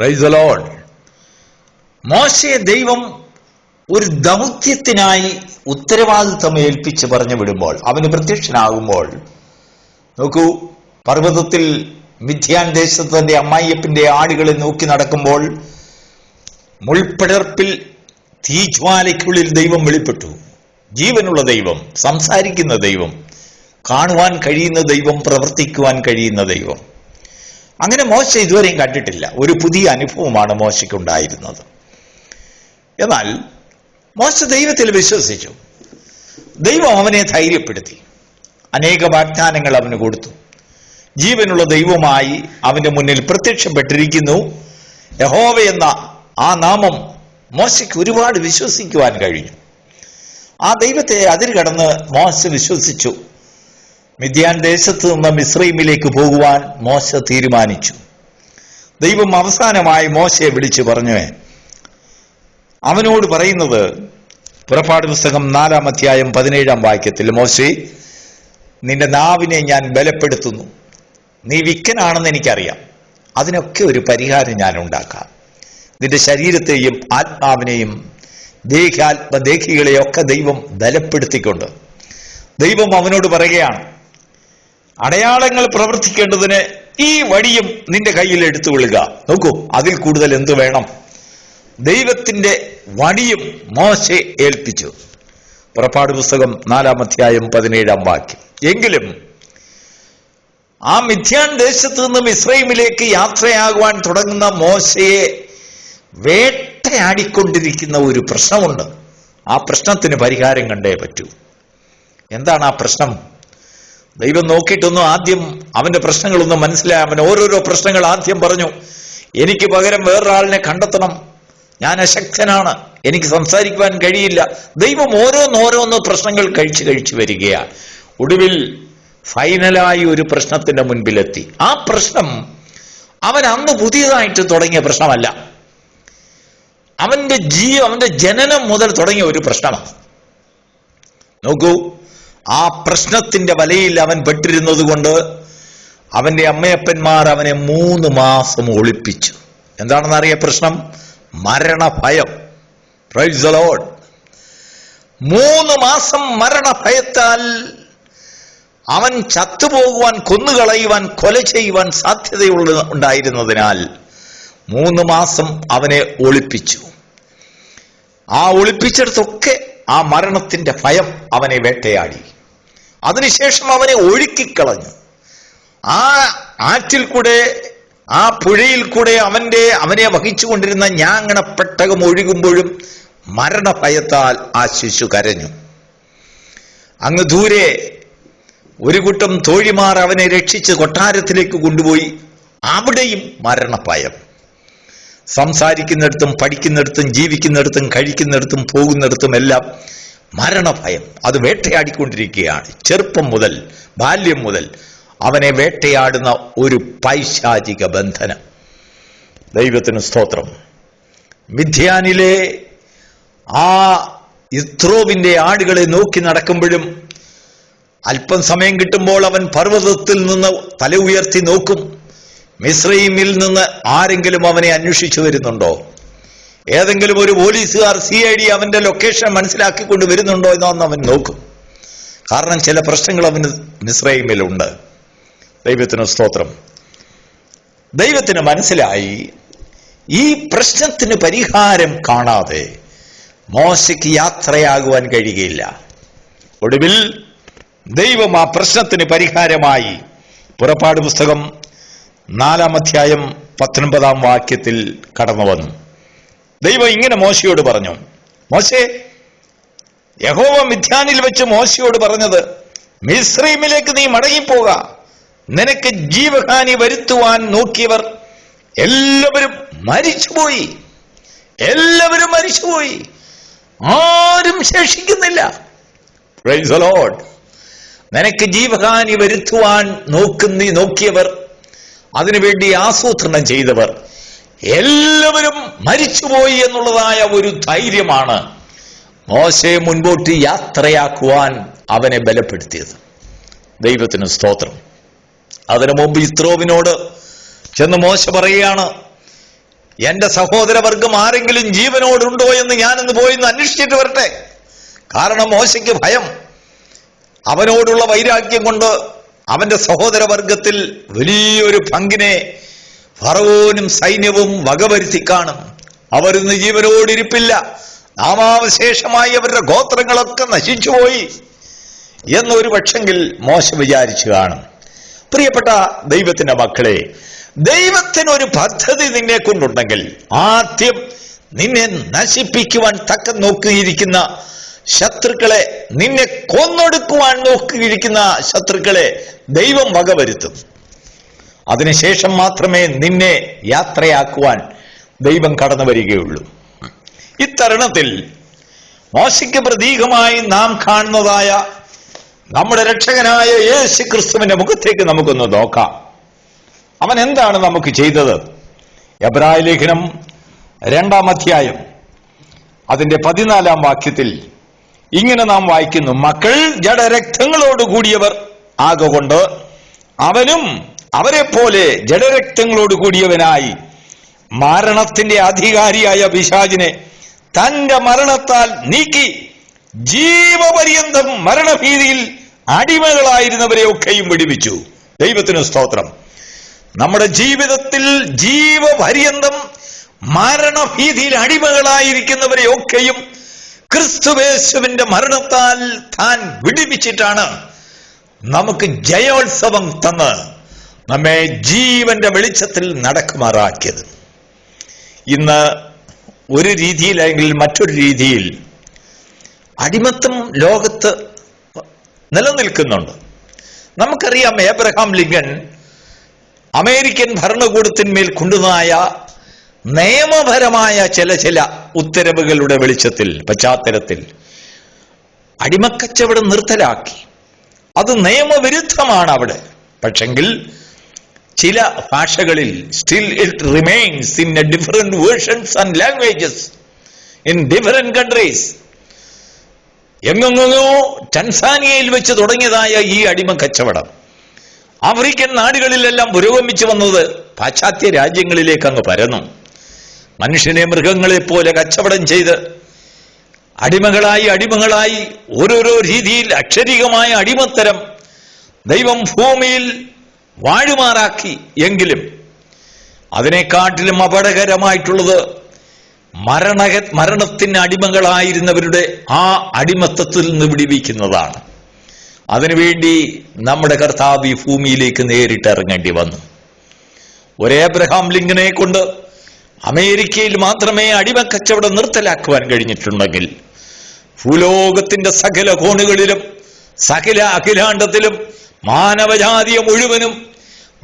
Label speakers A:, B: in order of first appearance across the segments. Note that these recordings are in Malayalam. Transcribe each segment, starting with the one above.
A: പ്രൈസ് ലോഡ് മോശയെ ദൈവം ഒരു ദൗത്യത്തിനായി ഉത്തരവാദിത്വം ഏൽപ്പിച്ച് പറഞ്ഞു വിടുമ്പോൾ അവന് പ്രത്യക്ഷനാകുമ്പോൾ നോക്കൂ പർവതത്തിൽ മിഥ്യാൻ ദേശത്ത് തന്റെ അമ്മായിയപ്പന്റെ ആടുകളെ നോക്കി നടക്കുമ്പോൾ മുൾപ്പടർപ്പിൽ തീജ്വാലയ്ക്കുള്ളിൽ ദൈവം വെളിപ്പെട്ടു. ജീവനുള്ള ദൈവം സംസാരിക്കുന്ന ദൈവം കാണുവാൻ കഴിയുന്ന ദൈവം പ്രവർത്തിക്കുവാൻ കഴിയുന്ന ദൈവം. അങ്ങനെ മോശ ഇതുവരെയും കണ്ടിട്ടില്ല. ഒരു പുതിയ അനുഭവമാണ് മോശയ്ക്കുണ്ടായിരുന്നത്. എന്നാൽ മോശ ദൈവത്തിൽ വിശ്വസിച്ചു. ദൈവം അവനെ ധൈര്യപ്പെടുത്തി. അനേക വാഗ്ദാനങ്ങൾ അവന് കൊടുത്തു. ജീവനുള്ള ദൈവമായി അവന്റെ മുന്നിൽ പ്രത്യക്ഷപ്പെട്ടിരിക്കുന്നു യഹോവ എന്ന ആ നാമം മോശയ്ക്ക് ഒരുപാട് വിശ്വസിക്കുവാൻ കഴിഞ്ഞു. ആ ദൈവത്തെ അതിൽ കടന്ന് മോശ വിശ്വസിച്ചു. മിഥ്യാൻ ദേശത്ത് നിന്ന് മിശ്രീമിലേക്ക് പോകുവാൻ മോശ തീരുമാനിച്ചു. ദൈവം അവസാനമായി മോശയെ വിളിച്ചു പറഞ്ഞു അവനോട് പറയുന്നത് പുറപ്പാട് പുസ്തകം നാലാം അധ്യായം പതിനേഴാം വാക്യത്തിൽ മോശെ നിന്റെ നാവിനെ ഞാൻ ബലപ്പെടുത്തുന്നു. നീ വിക്കനാണെന്ന് എനിക്കറിയാം. അതിനൊക്കെ ഒരു പരിഹാരം ഞാൻ ഉണ്ടാക്കാം. നിന്റെ ശരീരത്തെയും ആത്മാവിനെയും ദേഹാത്മദേഹികളെയൊക്കെ ദൈവം ബലപ്പെടുത്തിക്കൊണ്ട്. ദൈവം അവനോട് പറയുകയാണ് അടയാളങ്ങൾ പ്രവർത്തിക്കേണ്ടതിന് ഈ വടിയും നിന്റെ കയ്യിൽ എടുത്തു വിളുക നോക്കൂ അതിൽ കൂടുതൽ എന്തു വേണം? ദൈവത്തിന്റെ വടിയും മോശെ ഏൽപ്പിച്ചു. പുറപ്പാട് പുസ്തകം നാലാം അധ്യായം പതിനേഴാം വാക്യം. എങ്കിലും ആ മിഥ്യാൻ ദേശത്ത് നിന്നും ഇസ്രൈമിലേക്ക് യാത്രയാകുവാൻ തുടങ്ങുന്ന മോശയെ വേട്ടയാടിക്കൊണ്ടിരിക്കുന്ന ഒരു പ്രശ്നമുണ്ട്. ആ പ്രശ്നത്തിന് പരിഹാരം കണ്ടേ പറ്റൂ. എന്താണ് ആ പ്രശ്നം? ദൈവം നോക്കിയിട്ടൊന്നും ആദ്യം അവന്റെ പ്രശ്നങ്ങളൊന്നും മനസ്സിലായി. അവൻ ഓരോരോ പ്രശ്നങ്ങൾ ആദ്യം പറഞ്ഞു. എനിക്ക് പകരം വേറൊരാളിനെ കണ്ടെത്തണം. ഞാൻ അശക്തനാണ്. എനിക്ക് സംസാരിക്കുവാൻ കഴിയില്ല. ദൈവം ഓരോന്നോരോന്ന് പ്രശ്നങ്ങൾ കഴിച്ചു കഴിച്ചു വരികയാണ്. ഒടുവിൽ ഫൈനലായി ഒരു പ്രശ്നത്തിന്റെ മുൻപിലെത്തി. ആ പ്രശ്നം അവൻ അന്ന് പുതിയതായിട്ട് തുടങ്ങിയ പ്രശ്നമല്ല. അവന്റെ ജീവ അവന്റെ ജനനം മുതൽ തുടങ്ങിയ ഒരു പ്രശ്നമാണ്. നോക്കൂ. ആ പ്രശ്നത്തിന്റെ വലയിൽ അവൻ പെട്ടിരുന്നത് കൊണ്ട് അവന്റെ അമ്മയപ്പന്മാർ അവനെ മൂന്ന് മാസം ഒളിപ്പിച്ചു. എന്താണെന്ന് അറിയ പ്രശ്നം? മരണഭയം. പ്രൈസ് ദി ലോർഡ് മൂന്ന് മാസം മരണഭയത്താൽ അവൻ ചത്തുപോകുവാൻ കൊന്നുകളയുവാൻ കൊല ചെയ്യുവാൻ സാധ്യതയുള്ള ഉണ്ടായിരുന്നതിനാൽ മൂന്ന് മാസം അവനെ ഒളിപ്പിച്ചു. ആ ഒളിപ്പിച്ചിടത്തൊക്കെ ആ മരണത്തിന്റെ ഭയം അവനെ വേട്ടയാടി. അതിനുശേഷം അവനെ ഒഴുക്കിക്കളഞ്ഞു. ആ ആറ്റിൽ കൂടെ ആ പുഴയിൽ കൂടെ അവന്റെ അവനെ വഹിച്ചുകൊണ്ടിരുന്ന ഞാങ്ങണ പെട്ടകം ഒഴുകുമ്പോഴും മരണഭയത്താൽ ആ ശിശു കരഞ്ഞു. അങ്ങ് ദൂരെ ഒരു കൂട്ടം തോഴിമാർ അവനെ രക്ഷിച്ച് കൊട്ടാരത്തിലേക്ക് കൊണ്ടുപോയി. അവിടെയും മരണഭയം. സംസാരിക്കുന്നിടത്തും പഠിക്കുന്നിടത്തും ജീവിക്കുന്നിടത്തും കഴിക്കുന്നിടത്തും പോകുന്നിടത്തും എല്ലാം മരണഭയം. അത് വേട്ടയാടിക്കൊണ്ടിരിക്കുകയാണ്. ചെറുപ്പം മുതൽ ബാല്യം മുതൽ അവനെ വേട്ടയാടുന്ന ഒരു പൈശാചിക ബന്ധനം. ദൈവത്തിന് സ്തോത്രം. മിഥ്യാനിലെ ആ ഇത്രോവിന്റെ ആടുകളെ നോക്കി നടക്കുമ്പോഴും അല്പം സമയം കിട്ടുമ്പോൾ അവൻ പർവതത്തിൽ നിന്ന് തല ഉയർത്തി നോക്കും. മിശ്രൈമിൽ നിന്ന് ആരെങ്കിലും അവനെ അന്വേഷിച്ചു വരുന്നുണ്ടോ? ഏതെങ്കിലും ഒരു പോലീസുകാർ സി ഐ ഡി അവന്റെ ലൊക്കേഷൻ മനസ്സിലാക്കിക്കൊണ്ട് വരുന്നുണ്ടോ എന്നൊന്ന് അവൻ നോക്കും. കാരണം ചില പ്രശ്നങ്ങൾ അവന് മിശ്രൈമിലുണ്ട് ദൈവത്തിന് സ്തോത്രം. ദൈവത്തിന് മനസ്സിലായി ഈ പ്രശ്നത്തിന് പരിഹാരം കാണാതെ മോശയ്ക്ക് യാത്രയാകുവാൻ കഴിയുകയില്ല. ഒടുവിൽ ദൈവം ആ പ്രശ്നത്തിന് പരിഹാരമായി. പുറപ്പാട് പുസ്തകം നാലാം അധ്യായം പത്തൊൻപതാം വാക്യത്തിൽ കടന്നു വന്നു. ദൈവം ഇങ്ങനെ മോശയോട് പറഞ്ഞു മോശേ യഹോവ മിഥ്യാനിൽ വെച്ച് മോശയോട് പറഞ്ഞത് മിശ്രീമിലേക്ക് നീ മടങ്ങിപ്പോക. നിനക്ക് ജീവഹാനി വരുത്തുവാൻ നോക്കിയവർ എല്ലാവരും മരിച്ചുപോയി. എല്ലാവരും മരിച്ചുപോയി. ആരും ശേഷിക്കുന്നില്ല. നിനക്ക് ജീവഹാനി വരുത്തുവാൻ നോക്കുന്ന നോക്കിയവർ അതിനുവേണ്ടി ആസൂത്രണം ചെയ്തവർ എല്ലാവരും മരിച്ചുപോയി എന്നുള്ളതായ ഒരു ധൈര്യമാണ് മോശയെ മുൻപോട്ട് യാത്രയാക്കുവാൻ അവനെ ബലപ്പെടുത്തിയത്. ദൈവത്തിന് സ്തോത്രം. അതിനു മുമ്പ് ഇസ്രോവിനോട് ചെന്ന് മോശ പറയുകയാണ് എന്റെ സഹോദരവർഗം ആരെങ്കിലും ജീവനോടുണ്ടോ എന്ന് ഞാനൊന്ന് പോയി ഒന്ന് അന്വേഷിച്ചിട്ട് വരട്ടെ. കാരണം മോശയ്ക്ക് ഭയം. അവനോടുള്ള വൈരാഗ്യം കൊണ്ട് അവന്റെ സഹോദരവർഗത്തിൽ വലിയൊരു പങ്കിനെ ഫറവോനും സൈന്യവും വകവരുത്തി കാണും. അവരിന്ന് ജീവനോടിരിപ്പില്ല. നാമാവശേഷമായി അവരുടെ ഗോത്രങ്ങളൊക്കെ നശിച്ചുപോയി. എന്നൊരു പക്ഷെങ്കിൽ മോശം വിചാരിച്ചു കാണും. പ്രിയപ്പെട്ട ദൈവത്തിന്റെ മക്കളെ ദൈവത്തിനൊരു പദ്ധതി നിന്നെ കൊണ്ടുണ്ടെങ്കിൽ ആദ്യം നിന്നെ നശിപ്പിക്കുവാൻ തക്ക നോക്കിയിരിക്കുന്ന ശത്രുക്കളെ നിന്നെ കൊന്നൊടുക്കുവാൻ നോക്കിയിരിക്കുന്ന ശത്രുക്കളെ ദൈവം വകവരുത്തും. അതിനുശേഷം മാത്രമേ നിന്നെ യാത്രയാക്കുവാൻ ദൈവം കടന്നു വരികയുള്ളൂ. ഇത്തരുണത്തിൽ മോശയ്ക്ക് പ്രതീകമായി നാം കാണുന്നതായ നമ്മുടെ രക്ഷകനായ യേശു ക്രിസ്തുവിന്റെ മുഖത്തേക്ക് നമുക്കൊന്ന് നോക്കാം. അവൻ എന്താണ് നമുക്ക് ചെയ്തത്? എബ്രായ ലേഖനം രണ്ടാം അധ്യായം അതിന്റെ പതിനാലാം വാക്യത്തിൽ ഇങ്ങനെ നാം വായിക്കുന്നു മക്കൾ ജഡരക്തങ്ങളോട് കൂടിയവർ ആകൊണ്ട് അവനും അവരെ പോലെ ജഡരക്തങ്ങളോട് കൂടിയവനായി മരണത്തിന്റെ അധികാരിയായ പിശാജിനെ തന്റെ മരണത്താൽ നീക്കി ജീവപര്യന്തം മരണഭീതിയിൽ അടിമകളായിരുന്നവരെ ഒക്കെയും വിടിവിച്ചു. ദൈവത്തിന് സ്തോത്രം. നമ്മുടെ ജീവിതത്തിൽ ജീവപര്യന്തം മരണഭീതിയിൽ അടിമകളായിരിക്കുന്നവരെ ഒക്കെയും ക്രിസ്തുവേശുവിന്റെ മരണത്താൽ താൻ വിടിവിച്ചിട്ടാണ് നമുക്ക് ജയോത്സവം തന്ന്. നമ്മെ ജീവന്റെ വെളിച്ചത്തിൽ നടക്കുമാറാക്കിയത് ഇന്ന് ഒരു രീതിയിലെങ്കിൽ മറ്റൊരു രീതിയിൽ അടിമത്തം ലോകത്ത് നിലനിൽക്കുന്നുണ്ട്. നമുക്കറിയാം ഏബ്രഹാം ലിങ്കൻ അമേരിക്കൻ ഭരണകൂടത്തിന്മേൽ കൊണ്ടുവന്നായ നിയമപരമായ ചില ചില ഉത്തരവുകളുടെ വെളിച്ചത്തിൽ പശ്ചാത്തലത്തിൽ അടിമക്കച്ചവടം നിർത്തലാക്കി. അത് നിയമവിരുദ്ധമാണ് അവിടെ. പക്ഷെങ്കിൽ ചില ഭാഷകളിൽ still it remains in a different versions and languages in different countries എങ്ങെങ്ങോ ടൻസാനിയയിൽ വെച്ച് തുടങ്ങിയതായ ഈ അടിമ കച്ചവടം. ആഫ്രിക്കൻ നാടുകളിലെല്ലാം പുരോഗമിച്ചു വന്നത് പാശ്ചാത്യ രാജ്യങ്ങളിലേക്ക് അങ്ങ് പരന്നു. മനുഷ്യനെ മൃഗങ്ങളെ പോലെ കച്ചവടം ചെയ്ത് അടിമകളായി അടിമകളായി ഓരോരോ രീതിയിൽ അക്ഷരികമായ അടിമത്തരം ദൈവം ഭൂമിയിൽ വാഴുമാറാക്കി എങ്കിലും അതിനെക്കാട്ടിലും അപകടകരമായിട്ടുള്ളത് മരണ മരണത്തിന് അടിമകളായിരുന്നവരുടെ ആ അടിമത്തത്തിൽ നിന്ന് വിടിവിക്കുന്നതാണ്. അതിനുവേണ്ടി നമ്മുടെ കർത്താവ് ഈ ഭൂമിയിലേക്ക് നേരിട്ട് ഇറങ്ങേണ്ടി വന്നു. ഒരേ അബ്രഹാം ലിങ്കനെ കൊണ്ട് അമേരിക്കയിൽ മാത്രമേ അടിമക്കച്ചവടം നിർത്തലാക്കുവാൻ കഴിഞ്ഞിട്ടുണ്ടെങ്കിൽ ഭൂലോകത്തിന്റെ സകല കോണുകളിലും സകല അഖിലാണ്ടത്തിലും മാനവജാതിയെ മുഴുവനും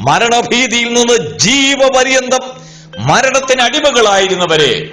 A: മരണഭീതിയിൽ നിന്ന് ജീവപര്യന്തം മരണത്തിന് അടിമകളായിരുന്നവരെ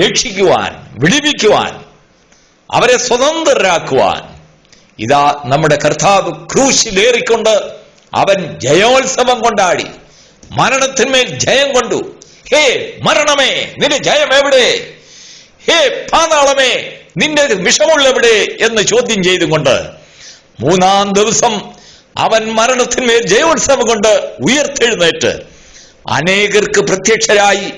A: രക്ഷിക്കുവാൻ വിളിപ്പിക്കുവാൻ അവരെ സ്വതന്ത്രരാക്കുവാൻ. ഇതാ നമ്മുടെ കർത്താവ് ക്രൂശിലേറിക്കൊണ്ട് അവൻ ജയോത്സവം കൊണ്ടാടി. മരണത്തിന്മേൽ ജയം കൊണ്ടു. ഹേ മരണമേ നിന്റെ ജയം എവിടെ? ഹേ പാതാളമേ നിന്റെ വിഷമുള്ളെവിടെ എന്ന് ചോദ്യം ചെയ്തുകൊണ്ട് മൂന്നാം ദിവസം അവൻ മരണത്തിന്മേൽ ജയോത്സവം കൊണ്ട് ഉയർത്തെഴുന്നേറ്റ്. അനേകർക്ക് പ്രത്യക്ഷരായി.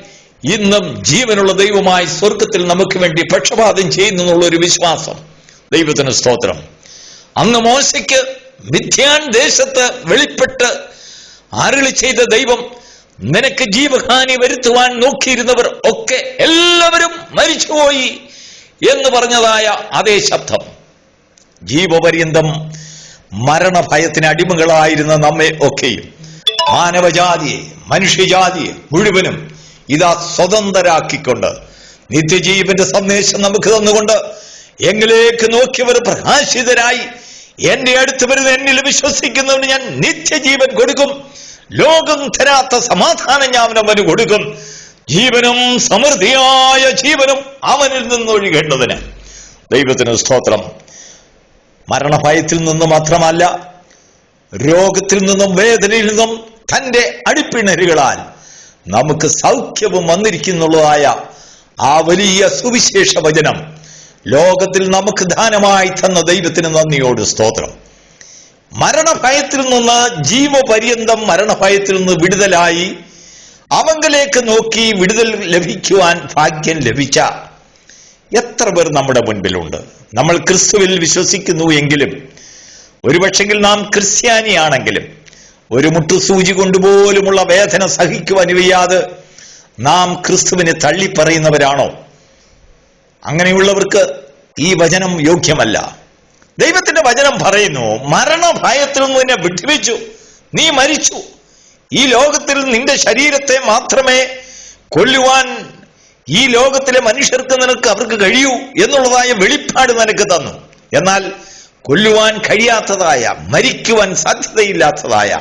A: ഇന്നും ജീവനുള്ള ദൈവമായി സ്വർഗത്തിൽ നമുക്ക് വേണ്ടി പക്ഷപാതം ചെയ്യുന്നു എന്നുള്ള ഒരു വിശ്വാസം. ദൈവത്തിന് സ്തോത്രം. അന്ന് മോശയ്ക്ക് മിഥ്യാൻ ദേശത്ത് വെളിപ്പെട്ട് അരുളി ചെയ്ത ദൈവം നിനക്ക് ജീവഹാനി വരുത്തുവാൻ നോക്കിയിരുന്നവർ ഒക്കെ എല്ലാവരും മരിച്ചുപോയി എന്ന് പറഞ്ഞതായ അതേ ശബ്ദം. ജീവപര്യന്തം മരണഭയത്തിന് അടിമകളായിരുന്ന നമ്മെ ഒക്കെയും. മാനവജാതിയെ മനുഷ്യജാതിയെ മുഴുവനും ഇതാ സ്വതന്ത്രരാക്കിക്കൊണ്ട് നിത്യജീവന്റെ സന്ദേശം നമുക്ക് തന്നുകൊണ്ട് എങ്കിലേക്ക് നോക്കിയവർ പ്രകാശിതരായി എന്റെ അടുത്ത് വരുന്ന എന്നിൽ വിശ്വസിക്കുന്നവന് ഞാൻ നിത്യജീവൻ കൊടുക്കും. ലോകം തരാത്ത സമാധാനം ഞാൻ അവന് കൊടുക്കും. ജീവനും സമൃദ്ധിയായ ജീവനും അവനിൽ നിന്നൊഴുകേണ്ടതിന് ദൈവത്തിന് സ്തോത്രം. മരണഭയത്തിൽ നിന്ന് മാത്രമല്ല രോഗത്തിൽ നിന്നും വേദനയിൽ നിന്നും തന്റെ അടിപ്പിണരുകളാൽ നമുക്ക് സൗഖ്യവും വന്നിരിക്കുന്നുള്ളതായ ആ വലിയ സുവിശേഷ വചനം ലോകത്തിൽ നമുക്ക് ദാനമായി തന്ന ദൈവത്തിന് നന്ദിയോട് സ്തോത്രം. മരണഭയത്തിൽ നിന്ന് ജീവപര്യന്തം മരണഭയത്തിൽ നിന്ന് വിടുതലായി അവങ്കലേക്ക് നോക്കി വിടുതൽ ലഭിക്കുവാൻ ഭാഗ്യം ലഭിച്ച എത്ര പേർ നമ്മുടെ മുൻപിലുണ്ട്? നമ്മൾ ക്രിസ്തുവിൽ വിശ്വസിക്കുന്നു എങ്കിലും ഒരുപക്ഷെങ്കിൽ നാം ക്രിസ്ത്യാനിയാണെങ്കിലും ഒരു മുട്ടുസൂചി കൊണ്ടുപോലുമുള്ള വേദന സഹിക്കുവാൻ വയ്യാതെ നാം ക്രിസ്തുവിനെ തള്ളിപ്പറയുന്നവരാണോ? അങ്ങനെയുള്ളവർക്ക് ഈ വചനം യോഗ്യമല്ല. ദൈവത്തിന്റെ വചനം പറയുന്നു മരണഭയത്തിൽ നിന്ന് എന്നെ വിട്ടുവെച്ചു. നീ മരിച്ചു. ഈ ലോകത്തിൽ നിന്റെ ശരീരത്തെ മാത്രമേ കൊല്ലുവാൻ ഈ ലോകത്തിലെ മനുഷ്യർക്ക് നിനക്ക് അവർക്ക് കഴിയൂ എന്നുള്ളതായ വെളിപ്പാട് നിനക്ക് തന്നു. എന്നാൽ കൊല്ലുവാൻ കഴിയാത്തതായ മരിക്കുവാൻ സാധ്യതയില്ലാത്തതായ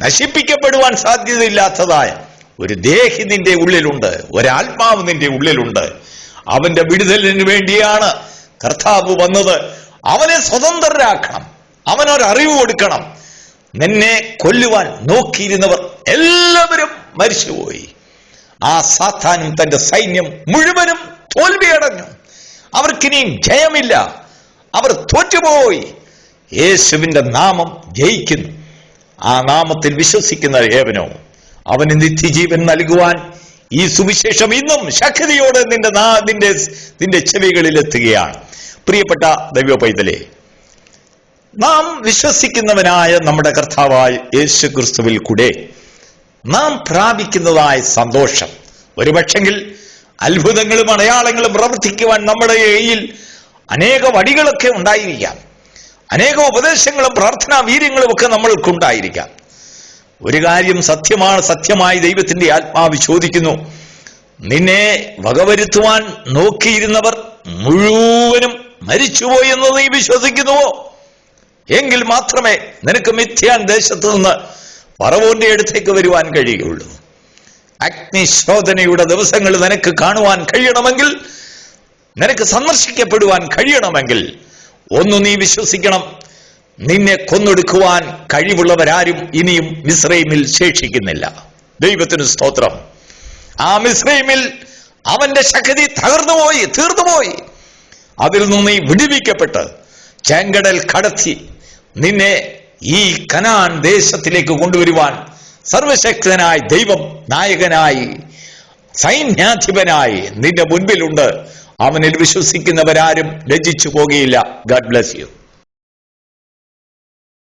A: നശിപ്പിക്കപ്പെടുവാൻ സാധ്യതയില്ലാത്തതായ ഒരു ദേഹി നിന്റെ ഉള്ളിലുണ്ട് ഒരാത്മാവ് നിന്റെ ഉള്ളിലുണ്ട്. അവന്റെ വിടുതലിന് വേണ്ടിയാണ് കർത്താവ് വന്നത്. അവനെ സ്വതന്ത്രരാക്കണം. അവനൊരറിവ് കൊടുക്കണം. നിന്നെ കൊല്ലുവാൻ നോക്കിയിരുന്നവർ എല്ലാവരും മരിച്ചുപോയി. ആ സാത്താനും തന്റെ സൈന്യം മുഴുവനും തോൽവിയടഞ്ഞു. അവർക്കിനിയും ജയമില്ല. അവർ തോറ്റുപോയി. യേശുവിന്റെ നാമം ജയിക്കുന്നു. ആ നാമത്തിൽ വിശ്വസിക്കുന്ന ഏവനോ അവന് നിത്യജീവൻ നൽകുവാൻ ഈ സുവിശേഷം ഇന്നും ശക്തിയോടെ നിന്റെ നാ- നിന്റെ നിന്റെ ചെവികളിൽ എത്തുകയാണ്. പ്രിയപ്പെട്ട ദൈവ പൈതലേ നാം വിശ്വസിക്കുന്നവനായ നമ്മുടെ കർത്താവായ യേശു ക്രിസ്തുവിൽ കൂടെ നാം പ്രാപിക്കുന്നതായ സന്തോഷം. ഒരുപക്ഷെങ്കിൽ അത്ഭുതങ്ങളും അടയാളങ്ങളും പ്രവർത്തിക്കുവാൻ നമ്മുടെ കയ്യിൽ അനേക വടികളൊക്കെ ഉണ്ടായിരിക്കാം. അനേക ഉപദേശങ്ങളും പ്രാർത്ഥനാ വീര്യങ്ങളും ഒക്കെ നമ്മൾക്കുണ്ടായിരിക്കാം. ഒരു കാര്യം സത്യമാണ് സത്യമായി ദൈവത്തിന്റെ ആത്മാവ് ചോദിക്കുന്നു. നിന്നെ വകവരുത്തുവാൻ നോക്കിയിരുന്നവർ മുഴുവനും മരിച്ചുപോയി എന്ന് നീ വിശ്വസിക്കുന്നുവോ? എങ്കിൽ മാത്രമേ നിനക്ക് മിഥ്യാൻ ദേശത്തു നിന്ന് പറവോന്റെ അടുത്തേക്ക് വരുവാൻ കഴിയുള്ളൂ. അഗ്നിശോധനയുടെ ദിവസങ്ങൾ നിനക്ക് കാണുവാൻ കഴിയണമെങ്കിൽ നിനക്ക് സന്ദർശിക്കപ്പെടുവാൻ കഴിയണമെങ്കിൽ ഒന്ന് നീ വിശ്വസിക്കണം. നിന്നെ കൊന്നൊടുക്കുവാൻ കഴിവുള്ളവരാരും ഇനിയും മിസ്രൈമിൽ ശേഷിക്കുന്നില്ല. ദൈവത്തിന് സ്തോത്രം. ആ മിസ്രൈമിൽ അവന്റെ ശക്തി തകർന്നുപോയി തീർന്നുപോയി. അതിൽ നിന്ന് നീ വിടിവിക്കപ്പെട്ട് ചെങ്കടൽ കടത്തി നിന്നെ ഈ കനാൻ ദേശത്തിലേക്ക് കൊണ്ടുവരുവാൻ സർവശക്തനായ ദൈവം നായകനായി സൈന്യാധിപനായി നിന്റെ മുൻപിലുണ്ട്. അവനിൽ വിശ്വസിക്കുന്നവരാരും രചിച്ചു പോകുകയില്ല ഗാഡ് ബ്ലസ് യു